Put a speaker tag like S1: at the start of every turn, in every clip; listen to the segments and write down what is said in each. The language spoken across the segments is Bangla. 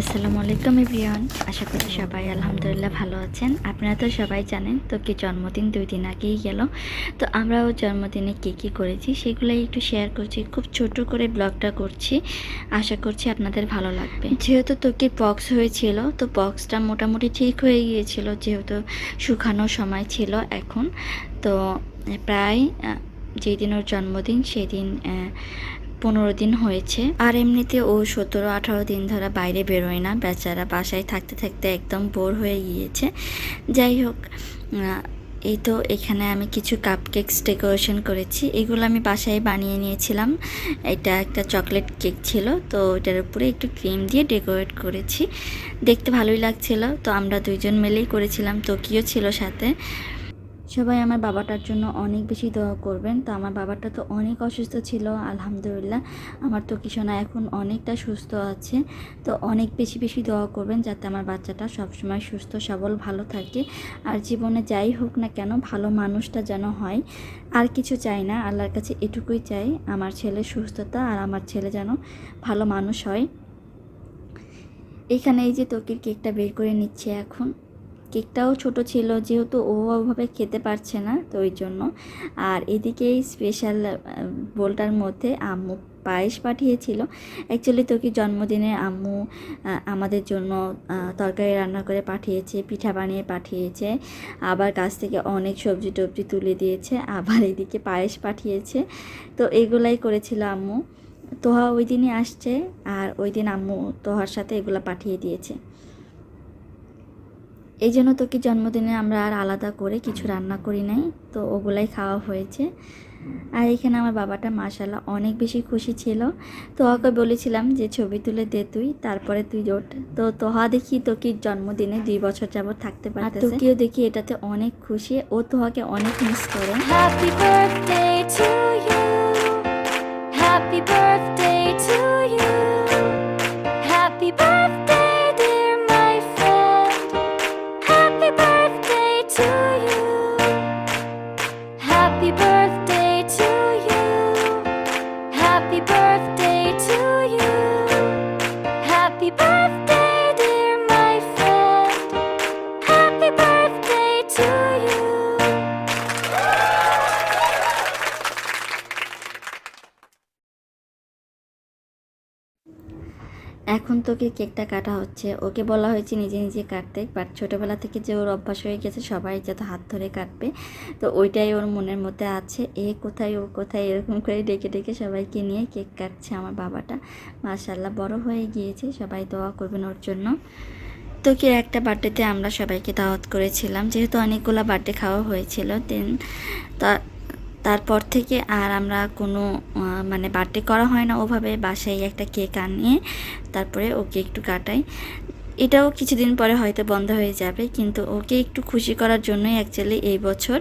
S1: আসসালামু আলাইকুম এভরিওয়ান। আশা করি সবাই আলহামদুলিল্লাহ ভালো আছেন। আপনারা তো সবাই জানেন তো কি জন্মদিন, দুই দিন আগেই গেল। তো আমরাও জন্মদিনে কী কী করেছি সেগুলোই একটু শেয়ার করছি। খুব ছোট করে ব্লগটা করছি। আশা করছি আপনাদের ভালো লাগবে। যেহেতু তোকির পক্স হয়েছিল, তো পক্সটা মোটামুটি ঠিক হয়ে গিয়েছিল যেহেতু শুকানোর সময় ছিল এখন। তো প্রায় যেদিন ওর জন্মদিন সেদিন পনেরো দিন হয়েছে। আর এমনিতে ও সতেরো, আঠারো দিন ধরে বাইরে বেরোয় না। বেচারা বাসায় থাকতে থাকতে একদম বোর হয়ে গিয়েছে। যাই হোক এই তো এখানে আমি কিছু কাপ কেকস ডেকোরেশন করেছি। এগুলো আমি বাসায় বানিয়ে নিয়েছিলাম। এটা একটা চকলেট কেক ছিল, তো এটার উপরে একটু ক্রিম দিয়ে ডেকোরেট করেছি। দেখতে ভালোই লাগছিল। তো আমরা দুইজন মিলেই করেছিলাম। তোকিও ছিল সাথে। সবাই আমার বাবাটার জন্য অনেক বেশি দোয়া করবেন। তো আমার বাবাটা তো অনেক অসুস্থ ছিল, আলহামদুলিল্লাহ। আমার তো কিশোনা এখন অনেকটা সুস্থ আছে। তো অনেক বেশি বেশি দোয়া করবেন যাতে আমার বাচ্চাটা সবসময় সুস্থ, সবল, ভালো থাকে। আর জীবনে যাই হোক না কেন, ভালো মানুষটা যেন হয়। আর কিছু চাই না, আল্লাহর কাছে এটুকুই চাই, আমার ছেলের সুস্থতা আর আমার ছেলে যেন ভালো মানুষ হয়। এখানে এই যে তোকির কেকটা বের করে নিচ্ছে এখন। কেকটাও ছোট ছিল, যেহেতু ওভাবে খেতে পারছে না, তো ওই জন্য। আর এদিকে স্পেশাল বোলটার মধ্যে আম্মু পায়েস পাঠিয়েছিল। অ্যাকচুয়ালি তোকে জন্মদিনে আম্মু আমাদের জন্য তরকারি রান্না করে পাঠিয়েছে, পিঠা বানিয়ে পাঠিয়েছে। আবার গাছ থেকে অনেক সবজি টবজি তুলে দিয়েছে, আবার এদিকে পায়েস পাঠিয়েছে। তো এগুলাই করেছিল আম্মু। তোহা ওই দিনই আসছে, আর ওই দিন আম্মু তোহার সাথে এগুলো পাঠিয়ে দিয়েছে। এই জন্য তো তোকে জন্মদিনে আমরা আর আলাদা করে কিছু রান্না করি নাই তো ওগুলাই খাওয়া হয়েছে। আর এখানে আমার বাবাটা মাশাল্লাহ অনেক বেশি খুশি ছিল। তো ওকে বলেছিলাম যে ছবি তুলে দে তুই তারপরে তুই ওঠ। তো তোহা দেখি তোকে জন্মদিনে দুই বছর যাবত থাকতে পারে তোকেও দেখি এটাতে অনেক খুশি ও তোহাকে অনেক মিস করে.
S2: Happy birthday,
S1: এখন তোকে কেকটা কাটা হচ্ছে। ওকে বলা হয়েছে নিজে নিজে কাটতে বাট ছোটোবেলা থেকে যে ওর অভ্যাস হয়ে গেছে, সবাই যত হাত ধরে কাটবে, তো ওইটাই ওর মনের মধ্যে আছে। এ কোথায়, ও কোথায়, এরকম করে ডেকে ডেকে সবাইকে নিয়ে কেক কাটছে আমার বাবাটা। মাশাল্লাহ বড় হয়ে গিয়েছে, সবাই দোয়া করবেন ওর জন্য। তোকে একটা বার্থডেতে আমরা সবাইকে দাওয়াত করেছিলাম, যেহেতু অনেকগুলো বার্থডে খাওয়া হয়েছিল দেন তা তারপর থেকে আর আমরা কোনো মানে বার্থডে করা হয় না ওভাবে বাসায় একটা কেক আনিয়ে তারপরে ওকে একটু কাটাই। এটাও কিছুদিন পরে হয়তো বন্ধ হয়ে যাবে, কিন্তু ওকে একটু খুশি করার জন্যই অ্যাকচুয়ালি এই বছর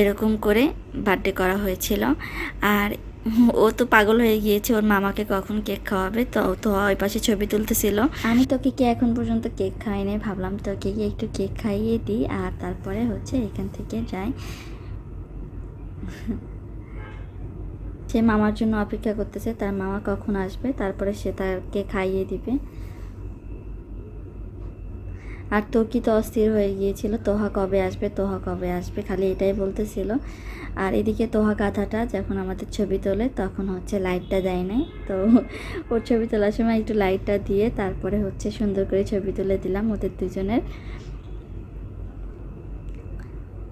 S1: এরকম করে বার্থডে করা হয়েছিল। আর ও তো পাগল হয়ে গিয়েছে, ওর মামাকে কখন কেক খাওয়াবে? তো তো ওই পাশে ছবি তুলতেছিল। আমি তোকে কি এখন পর্যন্ত কেক খাইনি? ভাবলাম তোকে কি একটু কেক খাইয়ে দিই, আর তারপরে হচ্ছে এখান থেকে যাই। সে মামার জন্য অপেক্ষা করতেছে, তার মামা কখন আসবে, তারপরে সে তাকে খাইয়ে দিবে। আর তোকি তো অস্থির হয়ে গিয়েছিল, তোহা কবে আসবে, তোহা কবে আসবে, খালি এটাই বলতেছিল। আর এদিকে তোহা গাধাটা যখন আমাদের ছবি তোলে, তখন হচ্ছে লাইটটা দেয় নাই। তো ওর ছবি তোলার সময় একটু লাইটটা দিয়ে তারপরে হচ্ছে সুন্দর করে ছবি তুলে দিলাম ওদের দুজনের।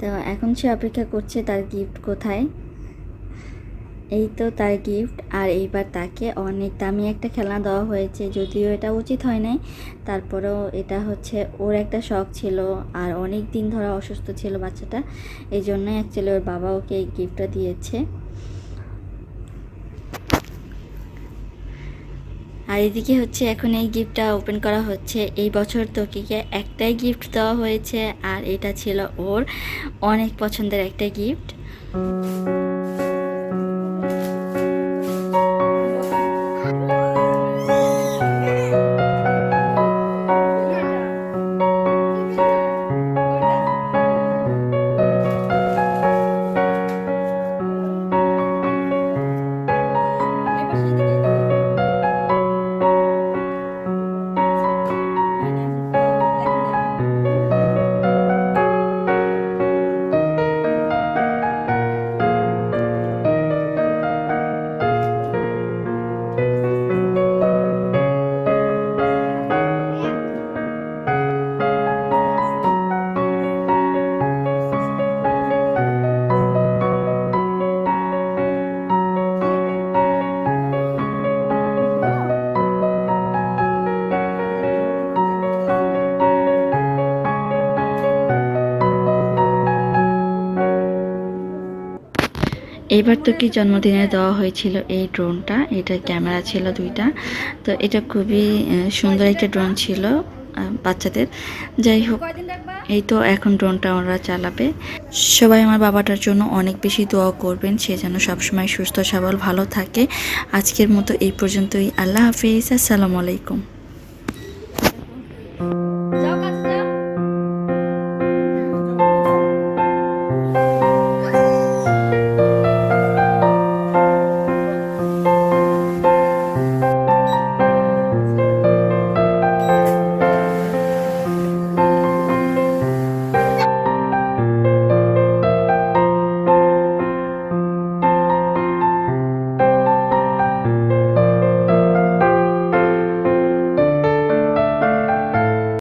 S1: তো এখন সে অপেক্ষা করছে তার গিফট কোথায়? এই তো তার গিফট আর এইবার তাকে অনেক দামি একটা খেলনা দেওয়া হয়েছে, যদিও এটা উচিত হয় নাই। তারপরেও এটা হচ্ছে ওর একটা শখ ছিল, আর অনেক দিন ধরে অসুস্থ ছিল বাচ্চাটা। এই জন্যই অ্যাকচুয়ালি ওর বাবা ওকে এই গিফটটা দিয়েছে। আর এদিকে হচ্ছে এখন এই গিফটটা ওপেন করা হচ্ছে। এই বছর তোকিকে একটাই গিফট দেওয়া হয়েছে, আর এটা ছিল ওর অনেক পছন্দের একটা গিফট এইবার তো কি জন্মদিনে দেওয়া হয়েছিল এই ড্রোনটা? এটা ক্যামেরা ছিল দুইটা। তো এটা খুবই সুন্দর একটা ড্রোন ছিল বাচ্চাদের। যাই হোক এই তো এখন ড্রোনটা ওরা চালাবে। সবাই আমার বাবাটার জন্য অনেক বেশি দোয়া করবেন। সে যেন সবসময় সুস্থ সবল ভালো থাকে। আজকের মতো এই পর্যন্তই। আল্লাহ হাফিজ। আসসালামু আলাইকুম।